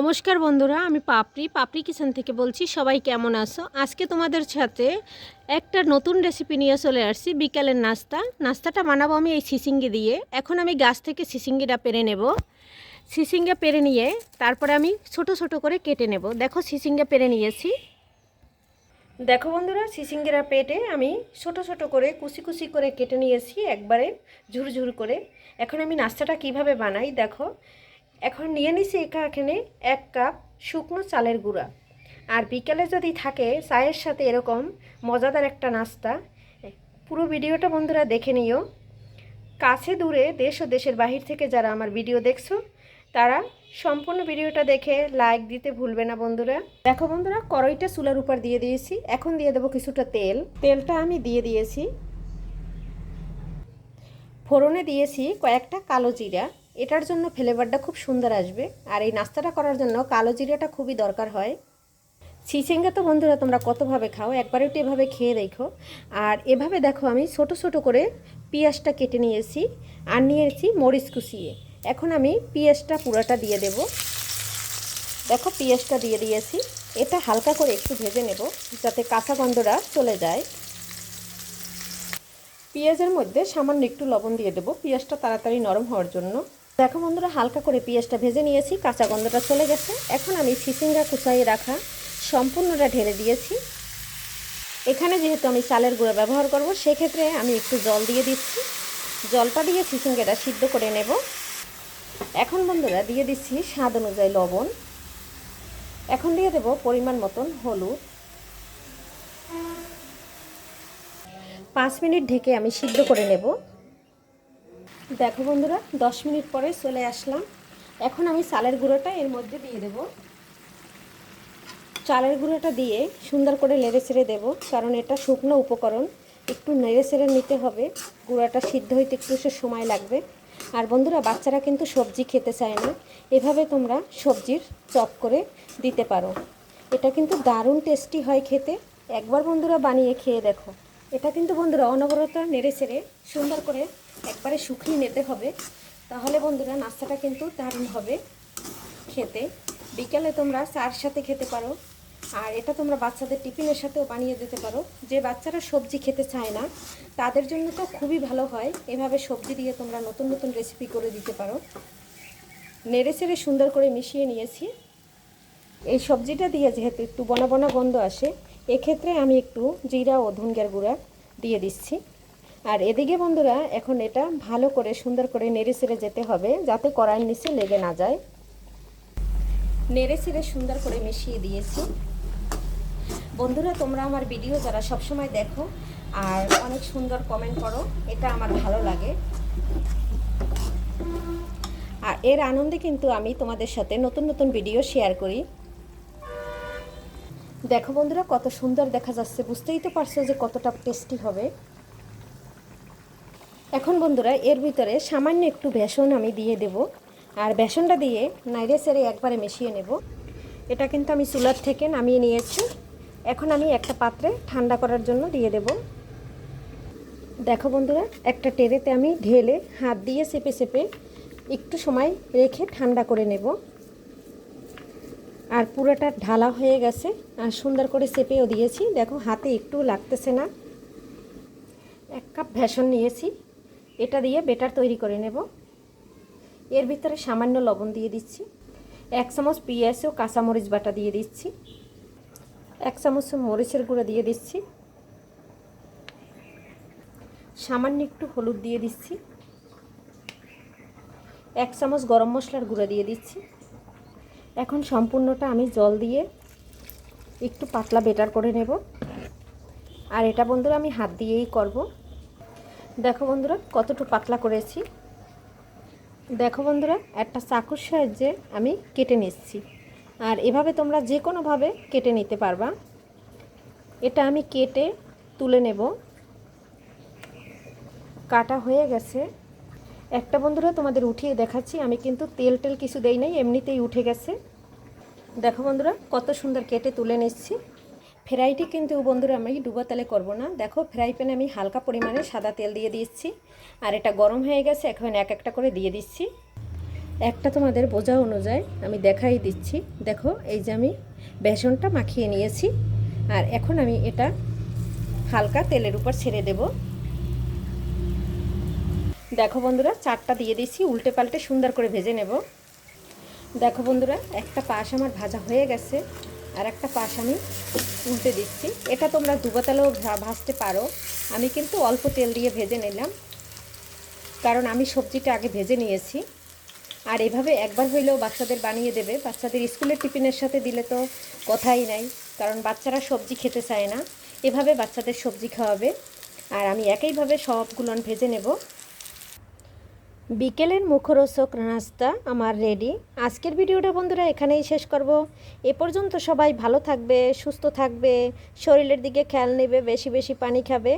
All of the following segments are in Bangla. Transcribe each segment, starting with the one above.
নমস্কার বন্ধুরা, আমি পাপড়ি পাপড়ি কিচেন থেকে বলছি, সবাই কেমন আছো? আজকে তোমাদের সাথে একটা নতুন রেসিপি নিয়ে চলে আসছি, বিকালের নাস্তা। নাস্তাটা বানাবো আমি এই সিসিঙ্গি দিয়ে। এখন আমি গাছ থেকে সিসিঙ্গিটা পেরে নেব। সিসিঙ্গা পেরে নিয়ে তারপরে আমি ছোট ছোট করে কেটে নেব। দেখো সিসিঙ্গা পেরে নিয়েছি। দেখো বন্ধুরা সিসিঙ্গিরা পেটে আমি ছোট ছোট করে, কুচি কুচি করে কেটে নিয়েছি, একবারে ঝুরঝুর করে। এখন আমি নাস্তাটা কীভাবে বানাই, দেখো। এখন নিয়ে নিছি এখানে এক কাপ শুকনো চালের গুঁড়া। আর বিকেলে যদি থাকে চায়ের সাথে এরকম মজাদার একটা নাস্তা, পুরো ভিডিওটা বন্ধুরা দেখে নিও। কাছে দূরে দেশ ও দেশের বাহির থেকে যারা আমার ভিডিও দেখছ, তারা সম্পূর্ণ ভিডিওটা দেখে লাইক দিতে ভুলবে না বন্ধুরা। দেখো বন্ধুরা, কড়াইটা চুলার উপর দিয়ে দিয়েছি। এখন দিয়ে দেবো কিছুটা তেল। তেলটা আমি দিয়ে দিয়েছি। ফোড়নে দিয়েছি কয়েকটা কালো জিরা। এটার জন্য ফ্লেভারটা খুব সুন্দর আসবে। আর এই নাস্তাটা করার জন্য কালো জিরাটা খুবই দরকার হয়। চিচিঙ্গা তো বন্ধুরা, তোমরা কতভাবে খাও, একবার একটু এভাবে খেয়ে দেখো। আর এভাবে দেখো, আমি ছোট ছোট করে পেঁয়াজটা কেটে নিয়েছি আর নিয়েছি মরিচ কুচিয়ে। এখন আমি পেঁয়াজটা পুরোটা দিয়ে দেব। দেখো, পেঁয়াজটা দিয়ে দিয়েছি। এটা হালকা করে একটু ভেজে নেব, যাতে কাঁচা গন্ধটা চলে যায়। পেঁয়াজের মধ্যে সামান্য একটু লবণ দিয়ে দেবো। পেঁয়াজটা তাড়াতাড়ি নরম হওয়ার জন্য। দেখো বন্ধুরা, হালকা করে পেঁয়াজটা ভেজে নিয়েছি, কাঁচা গন্ধটা চলে গেছে। এখন আমি সিসিঙ্গা কুচাইয়ে রাখা সম্পূর্ণটা ঢেলে দিয়েছি। এখানে যেহেতু আমি চালের গুঁড়ো ব্যবহার করব, সেক্ষেত্রে আমি একটু জল দিয়ে দিচ্ছি। জলটা দিয়ে সিসিঙ্গাটা সিদ্ধ করে নেব। এখন বন্ধুরা, দিয়ে দিচ্ছি স্বাদ অনুযায়ী লবণ। এখন দিয়ে দেব পরিমাণ মতন হলুদ। পাঁচ মিনিট ঢেকে আমি সিদ্ধ করে নেব। দেখো বন্ধুরা, দশ মিনিট পরে চলে আসলাম। এখন আমি চালের গুঁড়োটা এর মধ্যে দিয়ে দেব। চালের গুঁড়োটা দিয়ে সুন্দর করে নেড়ে ছেড়ে দেবো, কারণ এটা শুকনো উপকরণ। একটু নেড়ে ছেড়ে নিতে হবে, গুঁড়াটা সিদ্ধ হইতে একটু সময় লাগবে। আর বন্ধুরা, বাচ্চারা কিন্তু সবজি খেতে চায় না। এভাবে তোমরা সবজির চপ করে দিতে পারো। এটা কিন্তু দারুণ টেস্টি হয় খেতে। একবার বন্ধুরা বানিয়ে খেয়ে দেখো। এটা কিন্তু বন্ধুরা অনবরত নেড়ে ছেড়ে সুন্দর করে একবারে শুকিয়ে নিতে হবে। তাহলে বন্ধুরা নাস্তাটা কিন্তু দারুণ হবে খেতে। বিকালে তোমরা চার সাথে খেতে পারো। আর এটা তোমরা বাচ্চাদের টিফিনের সাথেও বানিয়ে দিতে পারো। যে বাচ্চারা সবজি খেতে চায় না, তাদের জন্য তো খুবই ভালো হয়। এভাবে সবজি দিয়ে তোমরা নতুন নতুন রেসিপি করে দিতে পারো। নেড়ে চেড়ে সুন্দর করে মিশিয়ে নিয়েছি। এই সবজিটা দিয়ে যেহেতু একটু বনা বনা গন্ধ আসে এক্ষেত্রে আমি একটু জিরা ও ধুনগার গুঁড়া দিয়ে দিচ্ছি। আর এদিকে বন্ধুরা, এখন এটা ভালো করে সুন্দর করে নেড়ে ছেড়ে যেতে হবে, যাতে কড়াইয়ের নিচে লেগে না যায়। নেড়ে ছেড়ে সুন্দর করে মিশিয়ে দিয়েছি। বন্ধুরা, তোমরা আমার ভিডিও যারা সবসময় দেখো আর অনেক সুন্দর কমেন্ট করো, এটা আমার ভালো লাগে। আর এর আনন্দে কিন্তু আমি তোমাদের সাথে নতুন নতুন ভিডিও শেয়ার করি। দেখো বন্ধুরা, কত সুন্দর দেখা যাচ্ছে। বুঝতেই তো পারছ যে কতটা টেস্টি হবে। এখন বন্ধুরা, এর ভিতরে সামান্য একটু বেসন আমি দিয়ে দেব। আর বেসনটা দিয়ে নাইরে সেরে একবারে মিশিয়ে নেব। এটা কিন্তু আমি চুলার থেকে নামিয়ে নিয়েছি। এখন আমি একটা পাত্রে ঠান্ডা করার জন্য দিয়ে দেব। দেখো বন্ধুরা, একটা টেরেতে আমি ঢেলে হাত দিয়ে চেপে চেপে একটু সময় রেখে ঠান্ডা করে নেব। আর পুরোটা ঢালা হয়ে গেছে। আর সুন্দর করে চেপেও দিয়েছি। দেখো, হাতে একটু লাগতেছে না। এক কাপ ভেসন নিয়েছি। এটা দিয়ে বেটার তৈরি করে নেব। এর ভিতরে সামান্য লবণ দিয়ে দিচ্ছি। এক চামচ পেঁয়াজ ও কাঁচামরিচ বাটা দিয়ে দিচ্ছি। এক চামচ মরিচের গুঁড়ো দিয়ে দিচ্ছি। সামান্য একটু হলুদ দিয়ে দিচ্ছি। এক চামচ গরম মশলার গুঁড়ো দিয়ে দিচ্ছি। এখন সম্পূর্ণটা আমি জল দিয়ে একটু পাতলা বেটার করে নেব। আর এটা বন্ধুরা আমি হাত দিয়েই করব। দেখো বন্ধুরা, কতটুকু পাতলা করেছি। দেখো বন্ধুরা, একটা চাকুর সাহায্যে আমি কেটে নিচ্ছি। আর এভাবে তোমরা যে কোনোভাবে কেটে নিতে পারবা। এটা আমি কেটে তুলে নেব। কাটা হয়ে গেছে। একটা বন্ধুরা তোমাদের উঠিয়ে দেখাচ্ছি, আমি কিন্তু তেল টেল কিছু দেই নাই, এমনিতেই উঠে গেছে। দেখো বন্ধুরা, কত সুন্দর কেটে তুলে নিচ্ছি। ফ্রাইটি কিন্তু বন্ধুরা আমি ডুবো তেলে করব না। দেখো, ফ্রাই প্যানে আমি হালকা পরিমাণে সাদা তেল দিয়ে দিচ্ছি আর এটা গরম হয়ে গেছে, এখন এক একটা করে দিয়ে দিচ্ছি। একটা তোমাদের বোঝা অনুযায়ী আমি দেখাই দিচ্ছি। দেখো, এই যে আমি বেসনটা মাখিয়ে নিয়েছি। আর এখন আমি এটা হালকা তেলের উপর ছেড়ে দেব। দেখো বন্ধুরা, চারটা দিয়ে দিচ্ছি উল্টে পাল্টে সুন্দর করে ভেজে নেব। দেখো বন্ধুরা, একটা পাশ আমার ভাজা হয়ে গেছে আর একটা পাশ আমি উল্টে দিচ্ছি। এটা তোমরা দুবাতালেও ভাজতে পারো। আমি কিন্তু অল্প তেল দিয়ে ভেজে নিলাম, কারণ আমি সবজিটা আগে ভেজে নিয়েছি। আর এভাবে একবার হইলেও বাচ্চাদের বানিয়ে দেবে। বাচ্চাদের স্কুলের টিফিনের সাথে দিলে তো কথাই নাই, কারণ বাচ্চারা সবজি খেতে চায় না। এভাবে বাচ্চাদের সবজি খাওয়াবে। আর আমি একইভাবে সবগুলো ভেজে নেব। বিকেলের মুখরোচক নাস্তা আমার রেডি। আজকের ভিডিওটা বন্ধুরা এখানেই শেষ করব। এ পর্যন্ত সবাই ভালো থাকবে, সুস্থ থাকবে, শরীরের দিকে খেয়াল নেবে, বেশি বেশি পানি খাবে,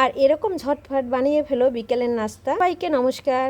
আর এরকম ঝটফট বানিয়ে ফেলো বিকেলের নাস্তা। সবাইকে নমস্কার।